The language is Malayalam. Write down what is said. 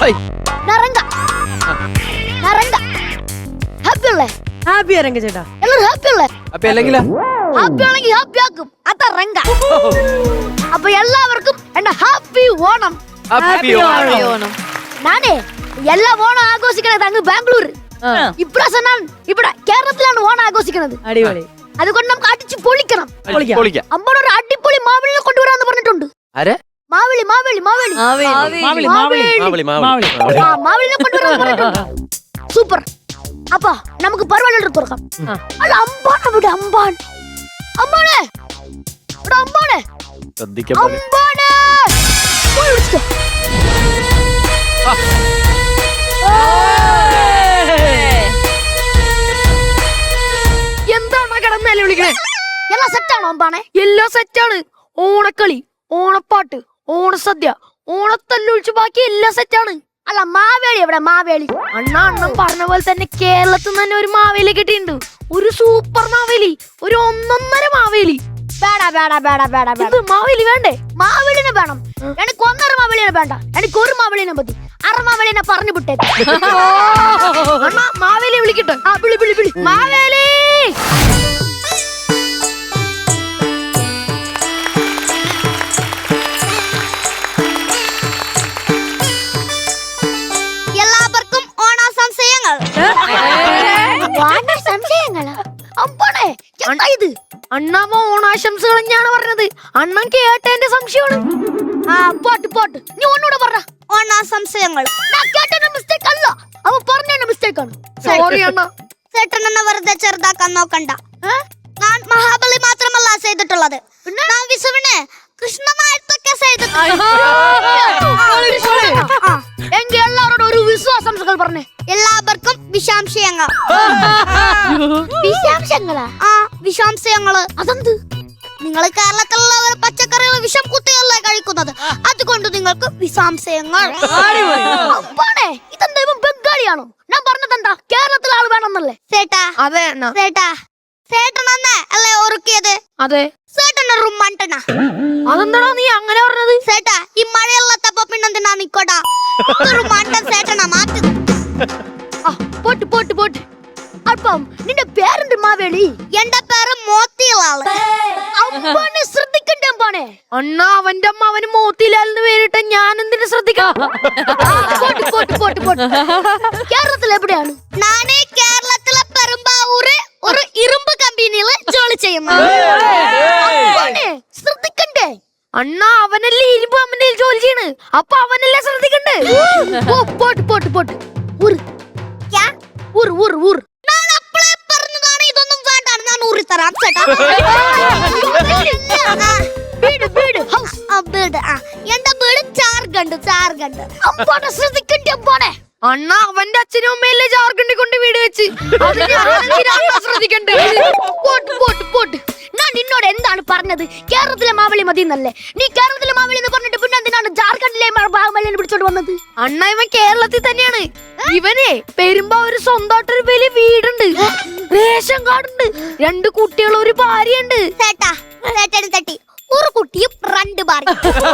ഹൈ. നരങ്ക. നരങ്ക. ഹാപ്പി അല്ലേ? ഹാപ്പി രംഗ ചേട്ടാ. എല്ലാരും ഹാപ്പി അല്ലേ? അപ്പൊ അല്ലെങ്കിലാ? ഹാപ്പി ആണെങ്കിൽ ഹാപ്പി ആക്കും. അതാ അപ്പൊ എല്ലാവർക്കും എന്റെ ഹാപ്പി ഓണം. ഹാപ്പി ഓണം. ഞാനേ എല്ലാ ഓണം ആഘോഷിക്കണത് അങ്ങ് ബാംഗ്ലൂർ ഇപ്രാവശ്യം ഞാൻ ഇവിടെ കേരളത്തിലാണ് ഓണം ആഘോഷിക്കുന്നത് അടിപൊളി. അതുകൊണ്ട് നമുക്ക് അടിച്ചു പൊളിക്കണം. പൊളിക്കാം. പൊളിക്കാം. അമ്മ ഒരു അടിപൊളി മാവിളിനെ കൊണ്ടുവരാന്ന് പറഞ്ഞിട്ടുണ്ട്. ആരെ? മാവിളി മാവളി മാവളി. മാവളി മാവളി മാവിളി മാവിളി. ആ മാവിളിനെ കൊണ്ടുവരാന്ന് പറഞ്ഞിട്ടുണ്ട് സൂപ്പർ. അപ്പൊ നമുക്ക് പരിപാടികൾ തുറക്കാം ആ. അല്ല അമ്പാണ് ഇവിടെ അമ്പാൻ അമ്പാണ്. அம்பானே ശ്രദ്ധിക്കാൻ പോലെ അമ്പാണ്. പോയി വിളിച്ചോ. എന്താണ് കിടന്നല്ലേ വിളിക്കണേ? എല്ലാം സെറ്റാണോ അമ്പാണെ? എല്ലാം സെറ്റാണ് ഓണക്കളി ഓണപ്പാട്ട്. ഓണസദ്യ ഓണത്തല്ലൊഴിച്ച് ബാക്കി എല്ലാം സെറ്റാണ് അല്ല മാവേളി എവിടെ? മാവേളി അണ്ണ അണ്ണൻ പറഞ്ഞ പോലെ തന്നെ കേരളത്തിൽ നിന്ന് തന്നെ ഒരു മാവേലി കിട്ടിയിട്ടുണ്ട്. ഒരു സൂപ്പർ മാവേലി. ഒരു ഒന്നൊന്നര മാവേലി. വേട വേട വേട വേട വേട. മാവേലി വേണ്ടേ? മാവേലിനെ വേണം. എനിക്ക് ഒന്നര മാവേലിനെ വേണ്ട. എനിക്ക് ഒരു മാവേലിനെ മതി. അര മാവേലിനെ പറഞ്ഞു വിട്ടേക്ക്. അണ്ണ മാവേലി വിളിക്കട്ടെ. ആ വിളി വിളി വിളി. മാവേലി! ഇത്. അണ്ണാമ ഓണാശംസകൾ തന്നെയാണ് പറഞ്ഞത്. അണ്ണൻ കേട്ടേന്റെ സംശയമാണ്. ആ പോട്ട് പോട്ട്. നീ ഒന്നുകൂടെ പറ. ഓണാശംസയങ്ങൾ. ഞാൻ കേട്ടതിന്റെ മിസ്റ്റേക്ക് അല്ല. അവ പറഞ്ഞ മിസ്റ്റേക്ക് ആണ്. സോറി അണ്ണ. ചേട്ടനെന്നെ വെറുതെ ചെറുതാക്കാൻ നോക്കണ്ട. ഞാൻ മഹാബലി മാത്രമല്ല ചെയ്തിട്ടുള്ളത്. ഞാൻ വിഷുവിന് കൃഷ്ണമായിട്ടൊക്കെ ചെയ്തിട്ടുണ്ട്. പറഞ്ഞേ. എല്ലാവർക്കും വിഷാംശയങ്ങൾ. വിശാംശങ്ങളാ ആ വിഷാംശയങ്ങൾ. അതെന്ത്? നിങ്ങൾ കേരളത്തിലുള്ളവർ പച്ചക്കറികൾ വിഷം കുത്തിയല്ലേ കഴിക്കുന്നത്? അതുകൊണ്ട് നിങ്ങൾക്ക് വിഷാംശയങ്ങൾ. ഇതെന്തായാലും ഇതെന്താ ഇവൻ ബംഗാളിയാണോ? ഞാൻ പറഞ്ഞത് എന്താ കേരളത്തിൽ ആൾ വേണമെന്നല്ലേ? ചേട്ടാ അതെ സേട്ടാ. ചേട്ടാ ചേട്ടനെന്നെ അല്ലേ ഉറക്കിയത് അതെ. സേട്ടൻ റൂം മണ്ടണ അതെന്താടാ നീ അങ്ങനെ പോട്ട് പോട്ട്. അപ്പം നിന്റെ പേരെന്ത് മാവേലി? എന്റെ പേര് മോത്തിയിലാൾ അമ്പാനെ ശ്രദ്ധിക്കണ്ടേ അമ്പാനെ അണ്ണ അവന്റെ അമ്മ അവന് മോത്തിലാലിന് പേരിട്ട ഞാൻ എന്തിനു ശ്രദ്ധിക്കണം ആ, പോട്ട് പോട്ട് പോട്ട് പോട്ട്. കേരളത്തിൽ എവിടെയാണ്? നാനേ കേരളത്തിലെ പെരുമ്പാവൂര് ഒരു ഇരുമ്പ് കമ്പനിയിൽ ജോലി ചെയ്യുന്നു ശ്രദ്ധിക്കണ്ടേ? അണ്ണാ അവനല്ലേ ഇരുമ്പ് കമ്പനിയിൽ ജോലി ചെയ്യണ്. അപ്പൊ അവനല്ലേ ശ്രദ്ധിക്കണ്ടേ? പോട്ട് പോട്ട് പോട്ട്. ക്യാ? ഊർ ഊർ ഊർ. ഞാൻ അപ്പളേ പറഞ്ഞതാണ് ഇതൊന്നും വേണ്ട ഞാൻ ചേട്ടാ ആ, വീട് വീട്. ഹൗസ് ആ, വീട് ആ. എന്റെ വീട് ചാർഖണ്ഡ് ചാർഖണ്ഡ് അമ്പാനെ ശ്രദ്ധിക്കണ്ടേ അമ്പാനെ അണ്ണ അവന്റെ അച്ഛനും അമ്മയല്ലേ ജാർഖണ്ഡിൽ കൊണ്ട് വീട് വെച്ച്. അത് ഞാൻ ശ്രദ്ധിക്കണ്ടേ? പോട്ട് പോട്ട് പോട്ട്. നിന്നോട് എന്താണ് പറഞ്ഞത്? കേരളത്തിലെ മാവളി മതി എന്നല്ലേ നീ കേരളത്തിലെ മാവളി എന്ന് പറഞ്ഞിട്ട് പിന്നെ എന്തിനാണ് ജാർഖണ്ഡിലെ മാവളിനെ പിടിച്ചോണ്ട് വന്നത്? അണ്ണ ഇവൻ കേരളത്തിൽ തന്നെയാണ്. ഇവനെ പെരുമ്പോ ഒരു സ്വന്തമായിട്ടൊരു വലിയ വീടുണ്ട്. റേഷൻ കാർഡുണ്ട്. രണ്ട് കുട്ടികൾ ഒരു ഭാര്യയുണ്ട്. തട്ടി ഒരു കുട്ടിയും രണ്ട് ബാറി